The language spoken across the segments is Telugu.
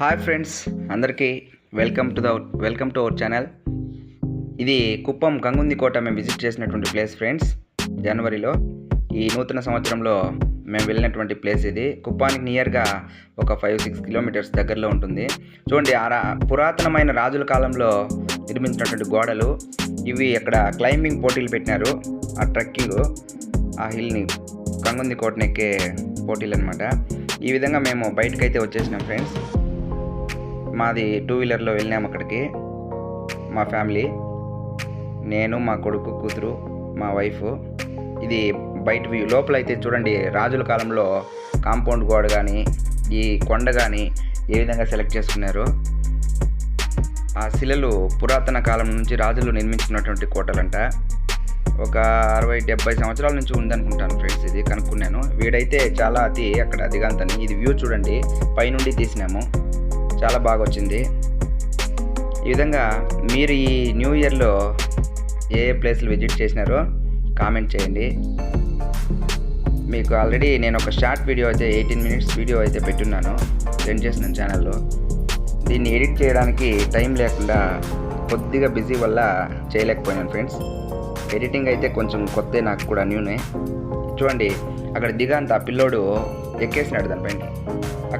హాయ్ ఫ్రెండ్స్ అందరికీ welcome to the welcome to our channel ఇది కుప్పం గంగుంది కోట మేము విజిట్ చేసినటువంటి ప్లేస్ ఫ్రెండ్స్ జనవరిలో ఈ నూతన సంవత్సరంలో మేము వెళ్ళినటువంటి ప్లేస్ ఇది. కుప్పానికి నియర్గా ఒక ఫైవ్ సిక్స్ కిలోమీటర్స్ దగ్గరలో ఉంటుంది. చూడండి ఆ రా- పురాతనమైన రాజుల కాలంలో నిర్మించినటువంటి గోడలు. ఇవి అక్కడ క్లైంబింగ్ పోటీలు పెట్టినారు. ఆ ట్రెక్కింగ్ ఆ హిల్ని కంగుంది కోటనెక్కే పోటీలు అనమాట ఈ విధంగా మేము బయటకైతే వచ్చేసినాం ఫ్రెండ్స్ మాది టూ వీలర్లో వెళ్ళినాం అక్కడికి. మా ఫ్యామిలీ. నేను మా కొడుకు కూతురు మా వైఫ్. ఇది బయట వ్యూ. లోపల అయితే చూడండి రాజుల కాలంలో కాంపౌండ్ గోడ కానీ ఈ కొండ కానీ ఏ విధంగా సెలెక్ట్ చేసుకున్నారు. ఆ శిలలు పురాతన కాలం నుంచి రాజులు నిర్మించినటువంటి కోటలంట. ఒక అరవై డెబ్బై సంవత్సరాల నుంచి ఉందనుకుంటాను ఫ్రెండ్స్ ఇది కనుక్కున్నాను. వీడైతే చాలా అతి అక్కడ దిగంతని ఇది వ్యూ చూడండి పైనుండి తీసినాము. చాలా బాగా వచ్చింది ఈ విధంగా మీరు ఈ న్యూ ఇయర్లో ఏ ఏ ప్లేస్లు విజిట్ చేసినారో కామెంట్ చేయండి. మీకు ఆల్రెడీ నేను ఒక షార్ట్ వీడియో అయితే ఎయిటీన్ మినిట్స్ వీడియో అయితే పెట్టున్నాను సెండ్ చేసిన ఛానల్లో. దీన్ని ఎడిట్ చేయడానికి టైం లేకుండా కొద్దిగా బిజీ వల్ల చేయలేకపోయాను ఫ్రెండ్స్. ఎడిటింగ్ అయితే కొంచెం కొత్త నాకు కూడా న్యూనే. చూడండి అక్కడ దిగాంత ఆ పిల్లోడు ఎక్కేసినాడు దానిపైన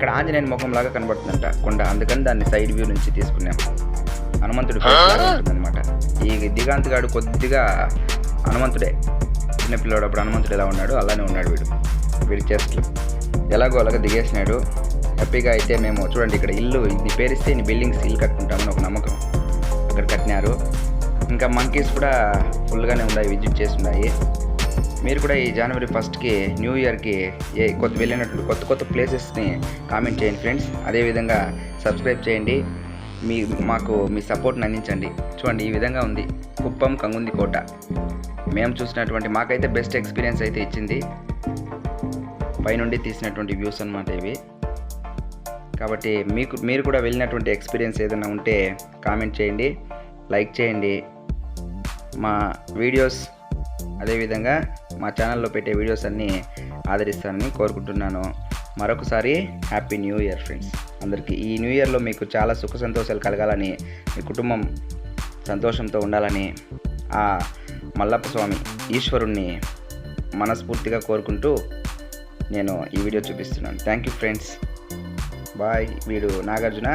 అక్కడ ఆంజనేయుని ముఖం లాగా కనబడుతుందంట కొండ. అందుకని దాన్ని సైడ్ వ్యూ నుంచి తీసుకున్నాం. హనుమంతుడి ఉంటుందన్నమాట. ఈ దిగాంత్ గాడు కొద్దిగా హనుమంతుడే. చిన్న పిల్లోడు అప్పుడు హనుమంతుడు ఎలా ఉన్నాడు అలానే ఉన్నాడు వీడు. వీడి చేస్తలు ఎలాగో అలాగ దిగేసినాడు. హ్యాపీగా అయితే మేము చూడండి ఇక్కడ ఇల్లు ఇది పేరిస్తే ఇన్ని బిల్డింగ్స్ ఇల్లు కట్టుకుంటామని ఒక నమ్మకం. అక్కడ కట్టినారు. ఇంకా మంకీస్ కూడా ఫుల్గానే ఉన్నాయి విజిట్ చేసి ఉన్నాయి. మీరు కూడా ఈ జనవరి ఫస్ట్కి న్యూ ఇయర్కి ఏ కొత్త వెళ్ళినట్లు కొత్త కొత్త ప్లేసెస్ని కామెంట్ చేయండి ఫ్రెండ్స్ అదేవిధంగా సబ్స్క్రైబ్ చేయండి. మీ మాకు మీ సపోర్ట్ని అందించండి. చూడండి ఈ విధంగా ఉంది. కుప్పం కంగుంది కోట. మేము చూసినటువంటి మాకైతే బెస్ట్ ఎక్స్పీరియన్స్ అయితే ఇచ్చింది. పైనుండి తీసినటువంటి వ్యూస్ అనమాట ఇవి. కాబట్టి మీకు మీరు కూడా వెళ్ళినటువంటి ఎక్స్పీరియన్స్ ఏదైనా ఉంటే కామెంట్ చేయండి. లైక్ చేయండి. మా వీడియోస్ అదేవిధంగా మా ఛానల్లో పెట్టే వీడియోస్ అన్నీ ఆదరిస్తానని కోరుకుంటున్నాను. మరొకసారి హ్యాపీ న్యూ ఇయర్ ఫ్రెండ్స్ అందరికీ ఈ న్యూ ఇయర్లో మీకు చాలా సుఖ సంతోషాలు కలగాలని మీ కుటుంబం సంతోషంతో ఉండాలని ఆ మల్లప్ప స్వామి ఈశ్వరుణ్ణి మనస్ఫూర్తిగా కోరుకుంటూ నేను ఈ వీడియో చూపిస్తున్నాను. థ్యాంక్ యూ ఫ్రెండ్స్ బాయ్ వీడు నాగార్జున.